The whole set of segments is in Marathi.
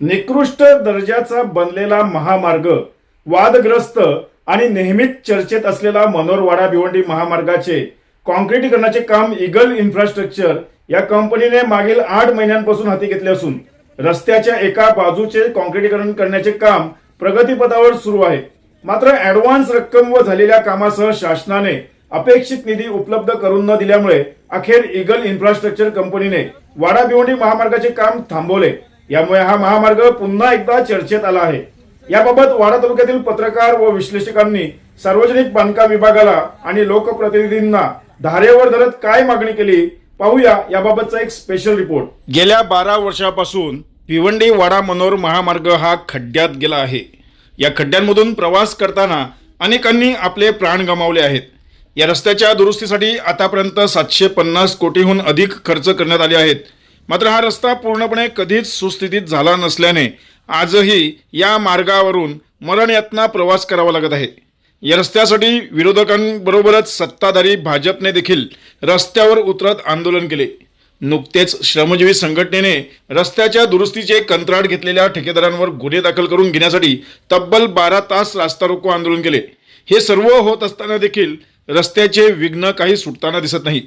निकृष्ट दर्जाचा बनलेला महामार्ग वादग्रस्त आणि नेहमीच चर्चेत असलेला मनोरवाडा भिवंडी महामार्गाचे कॉन्क्रिटीकरणाचे काम इगल इन्फ्रास्ट्रक्चर या कंपनीने मागील आठ महिन्यांपासून हाती घेतले असून रस्त्याच्या एका बाजूचे कॉन्क्रिटीकरण करण्याचे काम प्रगतीपथावर सुरू आहे. मात्र ऍडव्हान्स रक्कम व झालेल्या कामासह शासनाने अपेक्षित निधी उपलब्ध करून न दिल्यामुळे अखेर इगल इन्फ्रास्ट्रक्चर कंपनीने वाडा भिवंडी महामार्गाचे काम थांबवले. यामुळे हा महामार्ग पुन्हा एकदा चर्चेत आला आहे. याबाबत वाडा तालुक्यातील पत्रकार व विश्लेषकांनी सार्वजनिक बांधकाम विभागाला आणि लोकप्रतिनिधींना धारेवर धरत काय मागणी केली पाहूया याबाबतचा एक स्पेशल रिपोर्ट गेल्या बारा वर्षापासून भिवंडी वाडा मनोर महामार्ग हा खड्ड्यात गेला आहे. या खड्ड्यांमधून प्रवास करताना अनेकांनी आपले प्राण गमावले आहेत. या रस्त्याच्या दुरुस्तीसाठी आतापर्यंत सातशे पन्नास कोटीहून अधिक खर्च करण्यात आले आहेत. मात्र हा रस्ता पूर्णपणे कधीच सुस्थितीत झाला नसल्याने आजही या मार्गावरून मरणयातना प्रवास करावा लागत आहे. या रस्त्यासाठी विरोधकांबरोबरच सत्ताधारी भाजपने देखील रस्त्यावर उतरत आंदोलन केले. नुकतेच श्रमजीवी संघटनेने रस्त्याच्या दुरुस्तीचे कंत्राट घेतलेल्या ठेकेदारांवर गुन्हे दाखल करून घेण्यासाठी तब्बल बारा तास रास्ता रोको आंदोलन केले. हे सर्व होत असताना देखील रस्त्याचे विघ्न काही सुटताना दिसत नाही.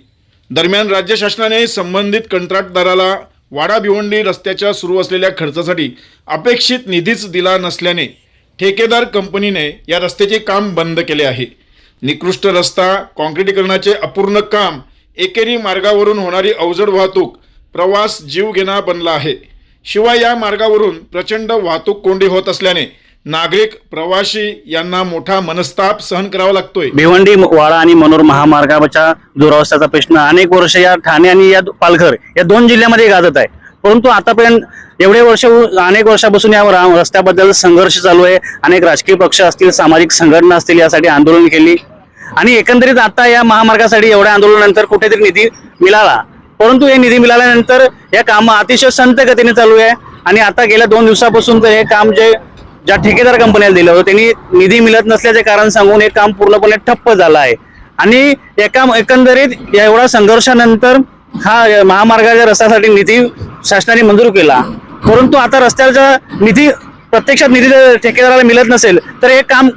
दरम्यान राज्य शासनाने संबंधित कंत्राटदाराला वाडा भिवंडी रस्त्याच्या सुरू असलेल्या खर्चासाठी अपेक्षित निधीच दिला नसल्याने ठेकेदार कंपनीने या रस्त्याचे काम बंद केले आहे. निकृष्ट रस्ता कॉन्क्रिटीकरणाचे अपूर्ण काम एकेरी मार्गावरून होणारी अवजड वाहतूक प्रवास जीवघेणा बनला आहे. शिवाय या मार्गावरून प्रचंड वाहतूक कोंडी होत असल्याने नागरिक प्रवासी यांना मोठा मनस्ताप सहन करावा लागतोय. भिवंडी वाडा आणि मनोर महामार्गाच्या दुरावस्थेचा प्रश्न अनेक वर्ष या ठाणे आणि या पालघर या दोन जिल्ह्यामध्ये गाजत आहे. परंतु आतापर्यंत एवढे वर्ष अनेक वर्षापासून या रस्त्याबद्दल संघर्ष चालू आहे. अनेक राजकीय पक्ष असतील सामाजिक संघटना असतील यासाठी आंदोलन केली. आणि एकंदरीत आता या महामार्गासाठी एवढ्या आंदोलनानंतर कुठेतरी निधी मिळाला. परंतु हे निधी मिळाल्यानंतर या काम अतिशय संत गतीने चालू आहे. आणि आता गेल्या दोन दिवसापासून तर हे काम जे ज्या ठेकेदार कंपन्याला दिलं होतं त्यांनी निधी मिळत नसल्याचे कारण सांगून हे काम पूर्णपणे ठप्प झालं आहे. आणि एका एकंदरीत या एवढ्या संघर्षानंतर हा महामार्गाच्या रस्त्यासाठी निधी शासनाने मंजूर केला. परंतु आता रस्त्याचा निधी प्रत्यक्षात निधी जर ठेकेदाराला मिळत नसेल तर हे काम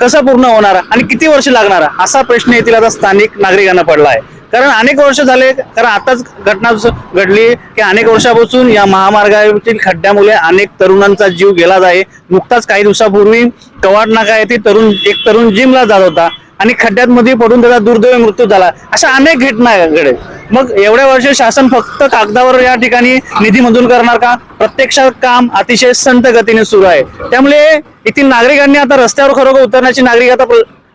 कसं पूर्ण होणार आणि किती वर्ष लागणार? असा प्रश्न येथील आता स्थानिक नागरिकांना पडला आहे. कारण अनेक वर्ष झाले कारण आताच घटना घडली की अनेक वर्षापासून या महामार्गावरील खड्ड्यामुळे अनेक तरुणांचा जीव गेला आहे. नुकताच काही दिवसापूर्वी कवाड नाका येथे तरुण एक तरुण जिमला जात होता आणि खड्ड्यात मध्ये पडून त्याचा दुर्दैवी मृत्यू झाला. अशा अनेक घटना घडेल मग एवढ्या वर्ष शासन फक्त कागदावर या ठिकाणी निधी मंजूर करणार का? प्रत्यक्षात काम अतिशय संत गतीने सुरू आहे. त्यामुळे येथील नागरिकांनी आता रस्त्यावर खरोखर उतरण्याची नागरिक आता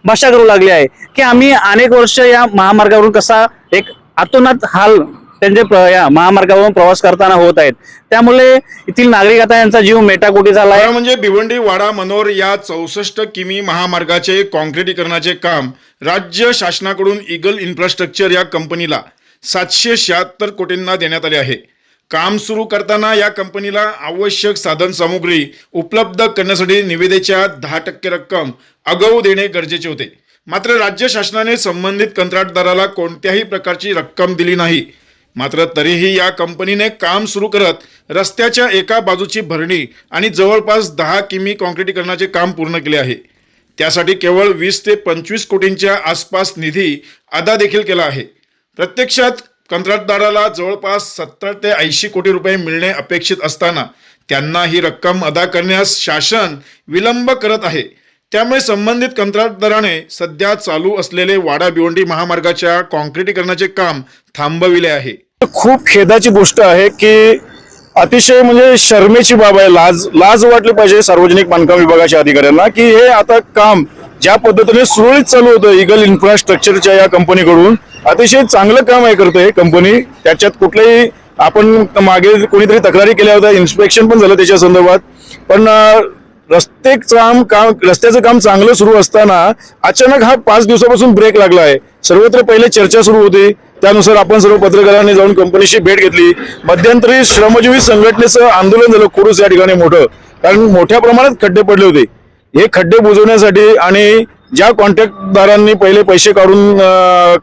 भाषा करू लागली आहे. की आम्ही अनेक वर्ष या महामार्गावरून कसा एक आतोनात हाल त्यांचे या महामार्गावरून प्रवास करताना होत आहेत. त्यामुळे येथील नागरिक आता यांचा जीव मेटाकोटी झाला आहे म्हणजे भिवंडी वाडा मनोर या चौसष्ट किमी महामार्गाचे कॉन्क्रिटीकरणाचे काम राज्य शासनाकडून इगल इन्फ्रास्ट्रक्चर या कंपनीला सातशे शहात्तर कोटींना देण्यात आले आहे. काम सुरू करताना या कंपनीला आवश्यक साधन सामुग्री उपलब्ध करण्यासाठी निविदेच्या दहा टक्के रक्कम आगाऊ देणे गरजेचे होते. मात्र राज्य शासनाने संबंधित कंत्राटदाराला कोणत्याही प्रकारची रक्कम दिली नाही. मात्र तरीही या कंपनीने काम सुरू करत रस्त्याच्या एका बाजूची भरणी आणि जवळपास दहा किमी कॉन्क्रिटीकरणाचे काम पूर्ण केले आहे. त्यासाठी केवळ वीस ते पंचवीस कोटींच्या आसपास निधी अदा देखील केला आहे. प्रत्यक्षात कंत्राटदाराला जवळपास सत्तर ते ऐंशी कोटी रुपये मिळणे अपेक्षित असताना त्यांना ही रक्कम अदा करण्यास शासन विलंब करत आहे. त्यामुळे संबंधित कंत्राटदाराने सध्या चालू असलेले वाडा भिवंडी महामार्गाच्या कॉन्क्रिटीकरणाचे काम थांबविले आहे. खूप खेदाची गोष्ट आहे की अतिशय म्हणजे शर्मेची बाब आहे. लाज लाज वाटली पाहिजे सार्वजनिक बांधकाम विभागाच्या अधिकाऱ्यांना की हे आता काम ज्या पद्धतीने सुरळीत चालू होतं इगल इन्फ्रास्ट्रक्चरच्या या कंपनीकडून अतिशय चांगलं काम आहे करतोय कंपनी. त्याच्यात कुठलंही आपण मागे कोणीतरी तक्रारी केल्या होत्या इन्स्पेक्शन पण झालं त्याच्या संदर्भात. पण रस्ते काम काम रस्त्याचं काम चांगलं सुरू असताना अचानक हा पाच दिवसापासून ब्रेक लागला आहे सर्वत्र पहिले चर्चा सुरू होती. त्यानुसार आपण सर्व पत्रकारांनी जाऊन कंपनीशी भेट घेतली. मध्यंतरी श्रमजीवी संघटनेचं आंदोलन झालं कुरुस या ठिकाणी मोठं. कारण मोठ्या प्रमाणात खड्डे पडले होते. हे खड्डे बुजवण्यासाठी आणि ज्या कॉन्ट्रॅक्टदारांनी पहिले पैसे काढून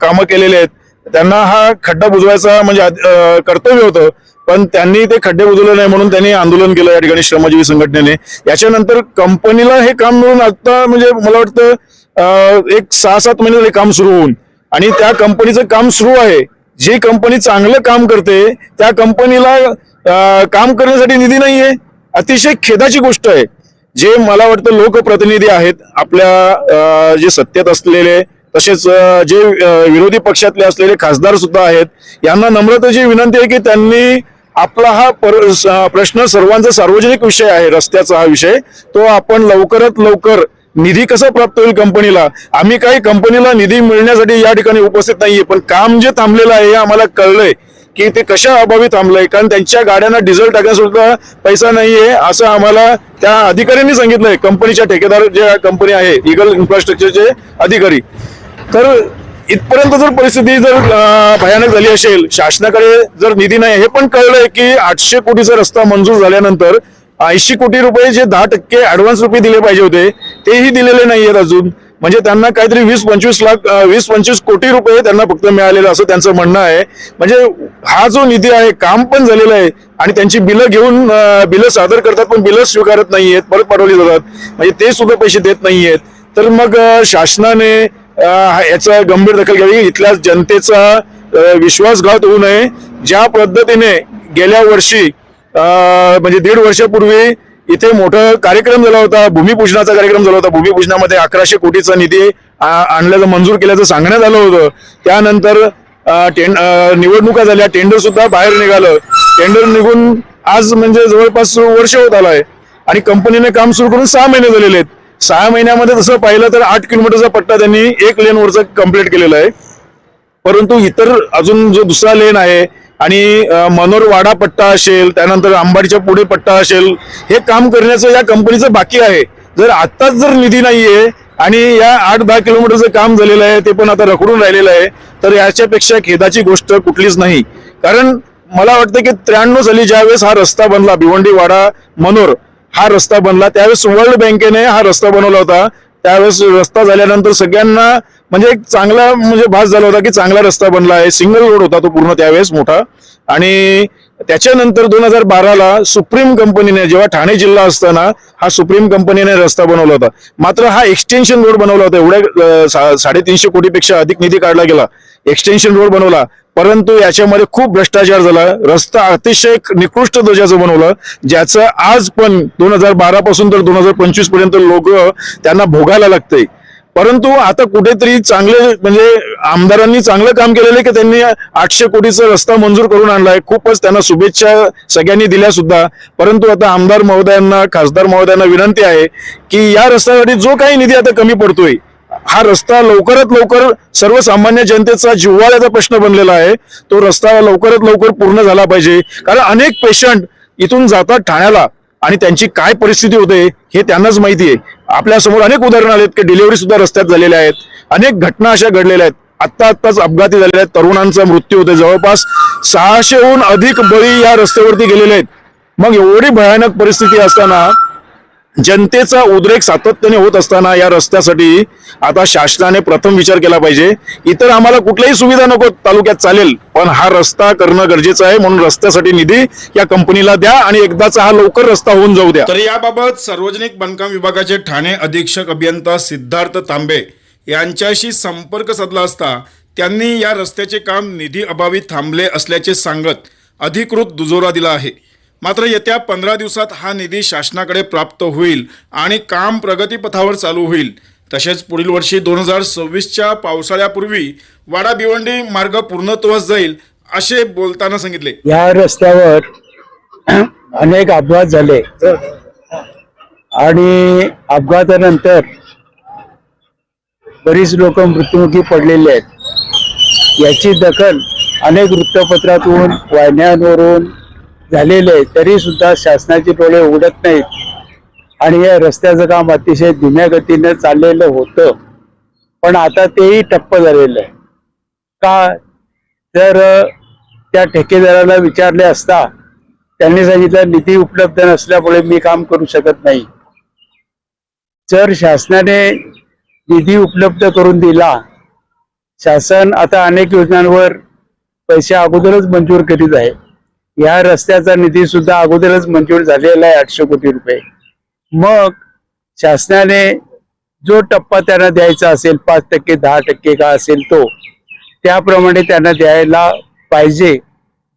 कामं केलेले आहेत त्यांना हा खड्डा बुजवायचा म्हणजे कर्तव्य होतं. पण त्यांनी ते खड्डे बुजवले नाही म्हणून त्यांनी आंदोलन केलं या ठिकाणी श्रमजीवी संघटनेने. याच्यानंतर कंपनीला हे काम मिळून आता म्हणजे मला वाटतं एक सहा सात महिने झाले काम सुरू होऊन. आणि त्या कंपनीचं काम सुरू आहे. जी कंपनी चांगलं काम करते त्या कंपनीला काम करण्यासाठी निधी नाहीये. अतिशय खेदाची गोष्ट आहे. जे मला वाटतं लोकप्रतिनिधी आहेत आपल्या जे सत्तेत असलेले तसेच जे विरोधी पक्षातले असलेले खासदार सुद्धा आहेत यांना नम्रतेची विनंती आहे की त्यांनी आपला हा पर- प्रश्न सर्वांचा सार्वजनिक विषय आहे रस्त्याचा हा विषय. तो आपण लवकरात लवकर निधी कसा प्राप्त होईल कंपनीला? आम्ही काही कंपनीला निधी मिळण्यासाठी या ठिकाणी उपस्थित नाहीये पण काम जे थांबलेलं आहे हे आम्हाला कळलंय. की ते कशा अभावी थांबलंय? कारण त्यांच्या गाड्यांना डिझेल टाकण्यासुद्धा पैसा नाहीये असं आम्हाला त्या अधिकाऱ्यांनी सांगितलंय. कंपनीच्या ठेकेदार जे कंपनी आहे इगल इन्फ्रास्ट्रक्चरचे अधिकारी. तर इथपर्यंत जर परिस्थिती जर भयानक झाली असेल शासनाकडे जर निधी नाही हे पण कळलंय की आठशे कोटीचा रस्ता मंजूर झाल्यानंतर ऐंशी कोटी रुपये जे दहा टक्के ऍडव्हान्स रुपये दिले पाहिजे होते तेही दिलेले नाहीयेत अजून. म्हणजे त्यांना काहीतरी वीस पंचवीस लाख वीस पंचवीस कोटी रुपये त्यांना फक्त मिळालेलं असं त्यांचं म्हणणं आहे. म्हणजे हा जो निधी आहे काम पण झालेलं आहे आणि त्यांची बिलं घेऊन बिलं सादर करतात पण बिलं स्वीकारत नाहीयेत परत पाठवली जातात. म्हणजे ते सुद्धा पैसे देत नाहीयेत. तर मग शासनाने याचा गंभीर दखल घ्यावी. इथल्या जनतेचा विश्वासघात होऊ नये. ज्या पद्धतीने गेल्या वर्षी म्हणजे दीड वर्षापूर्वी इथे मोठा कार्यक्रम झाला होता भूमिपूजनाचा कार्यक्रम झाला होता. भूमिपूजनामध्ये अकराशे कोटीचा निधी आणल्याचं मंजूर केल्याचं सांगण्यात आलं होतं. त्यानंतर टेंड निवडणुका झाल्या. टेंडर सुद्धा बाहेर निघालं. टेंडर निघून आज म्हणजे जवळपास वर्ष होत आलंय. आणि कंपनीने काम सुरू करून सहा महिने झालेले आहेत. सहा महिन्यामध्ये तसं पाहिलं तर आठ किलोमीटरचा पट्टा त्यांनी एक लेनवरचा कंप्लीट केलेला आहे. परंतु इतर अजून जो दुसरा लेन आहे आणि मनोरवाडा पट्टा असेल त्यानंतर अंबाडीच्या पुढे पट्टा असेल हे काम करण्याचं या कंपनीचं बाकी आहे. जर आत्ताच जर निधी नाहीये आणि या आठ दहा किलोमीटरचं काम झालेलं आहे ते पण आता रखडून राहिलेलं आहे तर याच्यापेक्षा खेदाची गोष्ट कुठलीच नाही. कारण मला वाटतं की त्र्याण्णव साली ज्यावेळेस हा रस्ता बनला भिवंडी वाडा मनोर हा रस्ता बनला त्यावेळेस वर्ल्ड बँकेने हा रस्ता बनवला होता. त्यावेळेस रस्ता झाल्यानंतर सगळ्यांना म्हणजे एक चांगला म्हणजे भास झाला होता की चांगला रस्ता बनला आहे. सिंगल रोड होता तो पूर्ण त्यावेळेस मोठा. आणि त्याच्यानंतर दोन हजार बाराला सुप्रीम कंपनीने जेव्हा ठाणे जिल्हा असताना हा सुप्रीम कंपनीने रस्ता बनवला होता. मात्र हा एक्सटेन्शन रोड बनवला होता. एवढ्या सा- साडेतीनशे कोटीपेक्षा अधिक निधी काढला गेला. एक्सटेन्शन रोड बनवला. परंतु याच्यामध्ये खूप भ्रष्टाचार झाला. रस्ता अतिशय निकृष्ट दर्जाचं बनवलं. ज्याचं आज पण दोन हजार बारा पासून तर दोन हजार पंचवीसपर्यंत लोक त्यांना भोगायला लागतंय. परंतु आता कुठेतरी चांगले म्हणजे आमदारांनी चांगलं काम केलेलं आहे की त्यांनी आठशे कोटीचा रस्ता मंजूर करून आणलाय. खूपच त्यांना शुभेच्छा सगळ्यांनी दिल्या सुद्धा. परंतु आता आमदार महोदयांना खासदार महोदयांना विनंती आहे की या रस्त्यासाठी जो काही निधी आता कमी पडतोय हा रस्ता लवकरात लवकर सर्वसामान्य जनतेचा जिव्हाळ्याचा प्रश्न बनलेला आहे. तो रस्ता लवकरात लवकर पूर्ण झाला पाहिजे. कारण अनेक पेशंट इथून जातात ठाण्याला. आणि त्यांची काय परिस्थिती होते हे त्यांनाच माहिती आहे. आपल्यासमोर अनेक उदाहरणं आलेत की डिलिव्हरी सुद्धा रस्त्यात झालेल्या आहेत. अनेक घटना अशा घडलेल्या आहेत. आत्ता आत्ताच अपघाती झालेल्या आहेत. तरुणांचा मृत्यू होते. जवळपास सहाशेहून अधिक बळी या रस्त्यावरती गेलेले आहेत. मग एवढी भयानक परिस्थिती असताना जनतेचा उद्रेक सातत्याने होत असताना या रस्त्यासाठी आता शासनाने प्रथम विचार केला पाहिजे. इतर आम्हाला कुठल्याही सुविधा नको तालुक्यात चालेल पण हा रस्ता करणं गरजेचं आहे म्हणून रस्त्यासाठी निधी या कंपनीला द्या आणि एकदाचा हा लवकर रस्ता होऊन जाऊ द्या. तर याबाबत सार्वजनिक बांधकाम विभागाचे ठाणे अधीक्षक अभियंता सिद्धार्थ तांबे यांच्याशी संपर्क साधला असता त्यांनी या रस्त्याचे काम निधी अभावी थांबले असल्याचे सांगत अधिकृत दुजोरा दिला आहे. मात्र येत्या पंधरा दिवसात हा निधी शासनाकडे प्राप्त होईल आणि काम प्रगतीपथावर चालू होईल. तसेच पुढील वर्षी दोन हजार सव्वीसच्या पावसाळ्यापूर्वी वाडा भिवंडी मार्ग पूर्णत्वास जाईल असे बोलताना सांगितले. या रस्त्यावर अनेक अपघात झाले. आणि अपघातानंतर बरीच लोक मृत्युमुखी पडलेली आहेत. याची दखल अनेक वृत्तपत्रातून वाहिन्यांवरून झालेले आहे तरी सुद्धा शासनाची डोळे उघडत नाहीत. आणि या रस्त्याचं काम अतिशय धीम्या गतीने चाललेलं होतं. पण आता तेही ठप्प झालेलं आहे. का? तर त्या ठेकेदाराला विचारले असता त्यांनी सांगितलं निधी उपलब्ध नसल्यामुळे मी काम करू शकत नाही. जर शासनाने निधी उपलब्ध करून दिला शासन आता अनेक योजनांवर पैसे अगोदरच मंजूर करीत आहे. या रस्त्याचा निधी सुद्धा अगोदरच मंजूर झालेला आहे आठशे कोटी रुपये. मग शासनाने जो टप्पा त्यांना द्यायचा असेल पाच टक्के दहा टक्के का असेल तो त्याप्रमाणे त्यांना द्यायला पाहिजे.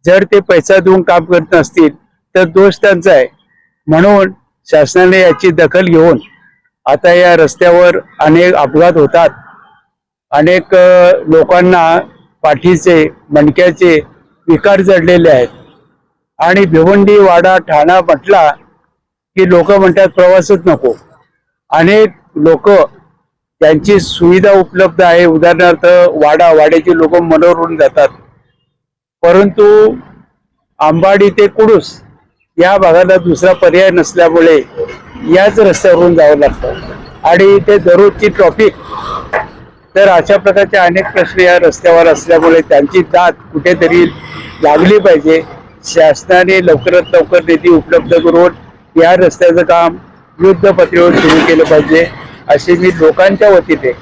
जर ते पैसा देऊन काम करत नसतील तर दोष त्यांचा आहे. म्हणून शासनाने याची दखल घेऊन आता या रस्त्यावर अनेक अपघात होतात. अनेक लोकांना पाठीचे मणक्याचे विकार जडलेले आहेत. आणि भिवंडी वाडा ठाणा म्हटला की लोक म्हणतात प्रवासच नको. अनेक लोक त्यांची सुविधा उपलब्ध आहे. उदाहरणार्थ वाडा वाड्याची लोक मनोरून जातात. परंतु आंबाडी ते कुडूस या भागाला दुसरा पर्याय नसल्यामुळे याच रस्त्यावरून जावं लागतं. आणि ते दररोजची ट्रॉफिक तर अशा प्रकारचे अनेक प्रश्न या रस्त्यावर असल्यामुळे त्यांची दात कुठेतरी लागली पाहिजे. शासनाने लवकरात लवकर निधी उपलब्ध करून या रस्त्याचं काम युद्ध पातळीवर सुरू केलं पाहिजे अशी मी लोकांच्या वतीने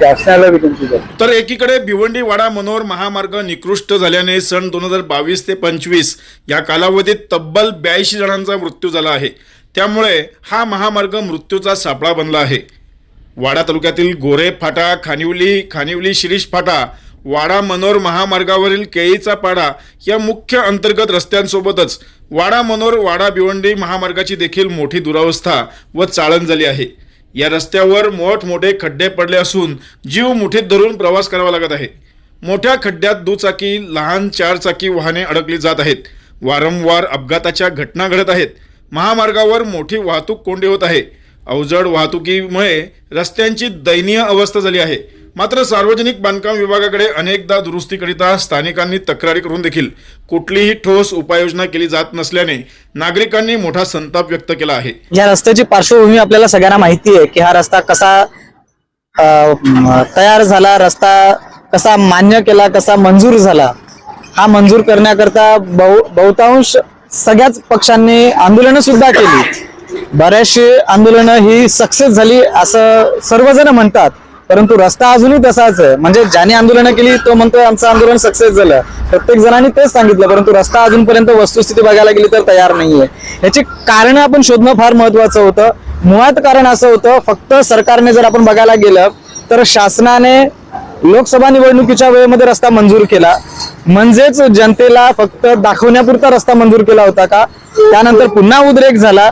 शासनाला विनंती करतो. तर एकीकडे भिवंडी वाडा मनोहर महामार्ग निकृष्ट झाल्याने सन दोन हजार बावीस ते पंचवीस या कालावधीत तब्बल ब्याऐंशी जणांचा मृत्यू झाला आहे. त्यामुळे हा महामार्ग मृत्यूचा सापळा बनला आहे. वाडा तालुक्यातील गोरे फाटा खानिवली खानिवली शिरीष फाटा वाडा मनोर महामार्गावरील केळीचा पाडा या मुख्य अंतर्गत रस्त्यांसोबतच वाडा मनोर वाडा भिवंडी महामार्गाची देखील मोठी दुरावस्था व चाळण झाली आहे. या रस्त्यावर मोठमोठे खड्डे पडले असून जीव मुठीत धरून प्रवास करावा लागत आहे. मोठ्या खड्ड्यात दुचाकी लहान चारचाकी वाहने अडकली जात आहेत. वारंवार अपघाताच्या घटना घडत आहेत. महामार्गावर मोठी वाहतूक कोंडी होत आहे. अवजड वाहतुकीमुळे रस्त्यांची दयनीय अवस्था झाली आहे. मात्र सार्वजनिक बांधकाम विभागाकडे अनेकदा दुरुस्तीकरिता स्थानिकांनी तक्रारी करून देखील कुठलीही ठोस उपाययोजना केली जात नसल्याने नागरिकांनी मोठा संताप व्यक्त केला आहे. या रस्त्याची पार्श्वभूमी आपल्याला सगळ्यांना माहिती आहे की हा रस्ता कसा तयार झाला रस्ता कसा मान्य केला कसा मंजूर झाला हा मंजूर करण्याकरता बहु बहुतांश सगळ्याच पक्षांनी आंदोलनं सुद्धा केली. बऱ्याचशी आंदोलनं ही सक्सेस झाली असं सर्वजण म्हणतात. परंतु रस्ता अजूनही तसाच आहे. म्हणजे ज्याने आंदोलनं केली तो म्हणतोय आमचं आंदोलन सक्सेस झालं. प्रत्येक जणांनी तेच सांगितलं परंतु रस्ता अजूनपर्यंत वस्तुस्थिती बघायला गेली तर तयार नाहीये. याची कारण आपण शोधणं फार महत्वाचं होतं. मुळात कारण असं होतं फक्त सरकारने जर आपण बघायला गेलं तर शासनाने लोकसभा निवडणुकीच्या वेळेमध्ये रस्ता मंजूर केला. म्हणजेच जनतेला फक्त दाखवण्यापुरता रस्ता मंजूर केला होता का? त्यानंतर पुन्हा उद्रेक झाला.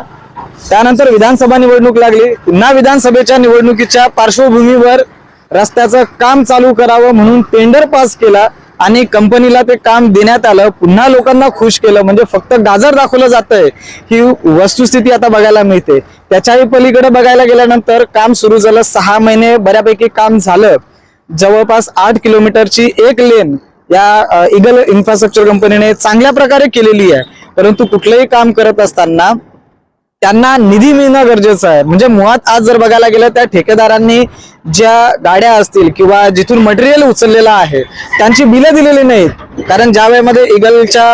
त्यानंतर विधानसभा निवडणूक लागली. पुन्हा विधानसभेच्या निवडणुकीच्या पार्श्वभूमीवर रस्त्याचं काम चालू करावं म्हणून टेंडर पास केला आणि कंपनीला ते काम देण्यात आलं. पुन्हा लोकांना खुश केलं. म्हणजे फक्त गाजर दाखवलं जातंय. ही वस्तुस्थिती आता बघायला मिळते. त्याच्याही पलीकडे बघायला गेल्यानंतर काम सुरू झालं. सहा महिने बऱ्यापैकी काम झालं. जवळपास आठ किलोमीटरची एक लेन या इगल इन्फ्रास्ट्रक्चर कंपनीने चांगल्या प्रकारे केलेली आहे. परंतु कुठलंही काम करत असताना त्यांना निधी मिळणं गरजेचं आहे. म्हणजे मुळात आज जर बघायला गेलं त्या ठेकेदारांनी ज्या गाड्या असतील किंवा जिथून मटेरियल उचललेलं आहे त्यांची बिलं दिलेली नाहीत. कारण ज्या वेळेमध्ये इगलच्या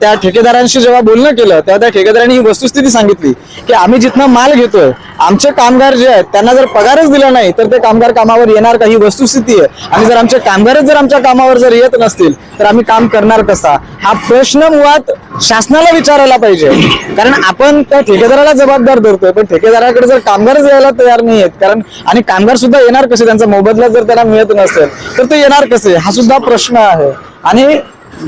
त्या ठेकेदारांशी जेव्हा बोलणं केलं तेव्हा त्या ठेकेदारांनी ही वस्तुस्थिती सांगितली की आम्ही जिथनं माल घेतोय आमचे कामगार जे आहेत त्यांना जर पगारच दिला नाही तर ते कामगार कामावर येणार का? ही वस्तुस्थिती आहे. आणि जर आमचे कामगारच जर आमच्या कामावर जर येत नसतील तर आम्ही काम करणार कसा? हा प्रश्न मुळात शासनाला विचारायला पाहिजे. कारण आपण त्या ठेकेदाराला जबाबदार धरतोय पण ठेकेदाराकडे जर कामगारच यायला तयार नाही आहेत कारण आणि कामगार सुद्धा येणार कसे? त्यांचा मोबदला जर त्यांना मिळत नसेल तर ते येणार कसे? हा सुद्धा प्रश्न प्रश्न आहे. आणि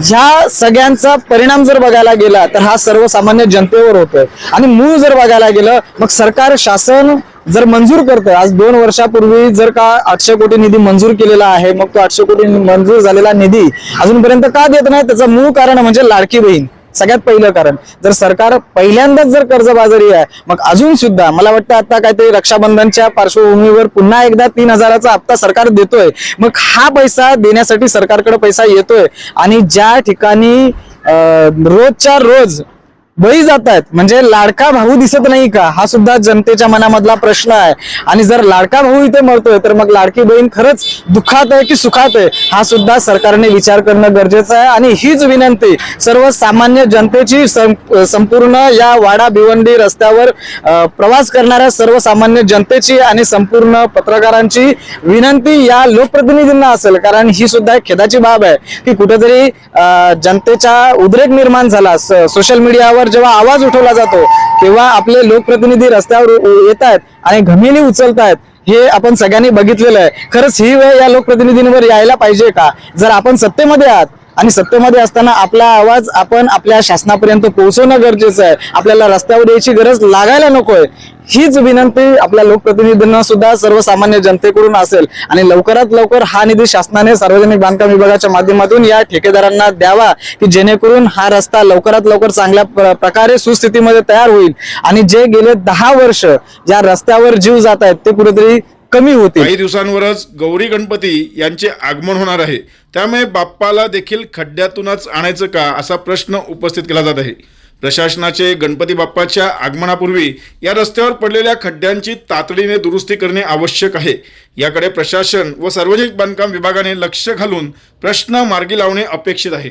ह्या सगळ्यांचा परिणाम जर बघायला गेला तर हा सर्वसामान्य जनतेवर होतोय. आणि मूळ जर बघायला गेलं मग सरकार शासन जर मंजूर करतोय आज दोन वर्षापूर्वी जर का आठशे कोटी निधी मंजूर केलेला आहे मग तो आठशे कोटी मंजूर झालेला निधी अजूनपर्यंत का देत नाही? त्याचं मूळ कारण म्हणजे लाडकी बहीण. सगळ्यात पहिलं कारण जर सरकार पहिल्यांदाच जर कर्जबाजारी आहे मग अजून सुद्धा मला वाटतं आता काहीतरी रक्षाबंधनच्या पार्श्वभूमीवर पुन्हा एकदा तीन हजाराचा हप्ता सरकार देतोय. मग हा पैसा देण्यासाठी सरकारकडे पैसा येतोय. आणि ज्या ठिकाणी रोजच्या रोज बळी जात आहेत. म्हणजे लाडका भाऊ दिसत नाही का? हा सुद्धा जनतेच्या मनामधला प्रश्न आहे. आणि जर लाडका भाऊ इथे मरतोय तर मग लाडकी बहीण खरंच दुःखात आहे की सुखात आहे? हा सुद्धा सरकारने विचार करणं गरजेचं आहे. आणि हीच विनंती सर्वसामान्य जनतेची सं- संपूर्ण या वाडा भिवंडी रस्त्यावर प्रवास करणाऱ्या सर्वसामान्य जनतेची आणि संपूर्ण पत्रकारांची विनंती या लोकप्रतिनिधींना असेल. कारण ही सुद्धा एक खेदाची बाब आहे की कुठेतरी जनतेचा उद्रेक निर्माण झाला. सोशल मीडियावर जेव्हा आवाज उठवला जातो तेव्हा आपले लोकप्रतिनिधी रस्त्यावर येत आहेत आणि घमेली उचलत आहेत हे आपण सगळ्यांनी बघितलेलं आहे. खरंच ही वेळ या लोकप्रतिनिधींवर यायला पाहिजे का? जर आपण सत्तेमध्ये आहात आणि सत्तेमध्ये असताना आपला आवाज आपण आपल्या शासनापर्यंत पोहोचवणं गरजेचं आहे. आपल्याला रस्त्यावर यायची गरज लागायला नकोय. हीच विनंती आपल्या लोकप्रतिनिधींना सुद्धा सर्वसामान्य जनतेकडून असेल. आणि लवकरात लवकर हा निधी शासनाने सार्वजनिक बांधकाम विभागाच्या माध्यमातून या ठेकेदारांना द्यावा की जेणेकरून हा रस्ता लवकरात लवकर चांगल्या प्र- प्रकारे सुस्थितीमध्ये तयार होईल. आणि जे गेले दहा वर्ष ज्या रस्त्यावर जीव जात आहेत ते कुठेतरी कमी होतील. काही दिवसांवरच गौरी गणपती यांचे आगमन होणार आहे. त्यामुळे बाप्पाला देखील खड्ड्यातूनच आणायचं का असा प्रश्न उपस्थित केला जात आहे. प्रशासनाचे गणपती बाप्पाच्या आगमनापूर्वी या रस्त्यावर पडलेल्या खड्ड्यांची तातडीने दुरुस्ती करणे आवश्यक आहे. याकडे प्रशासन व सार्वजनिक बांधकाम विभागाने लक्ष घालून प्रश्न मार्गी लावणे अपेक्षित आहे.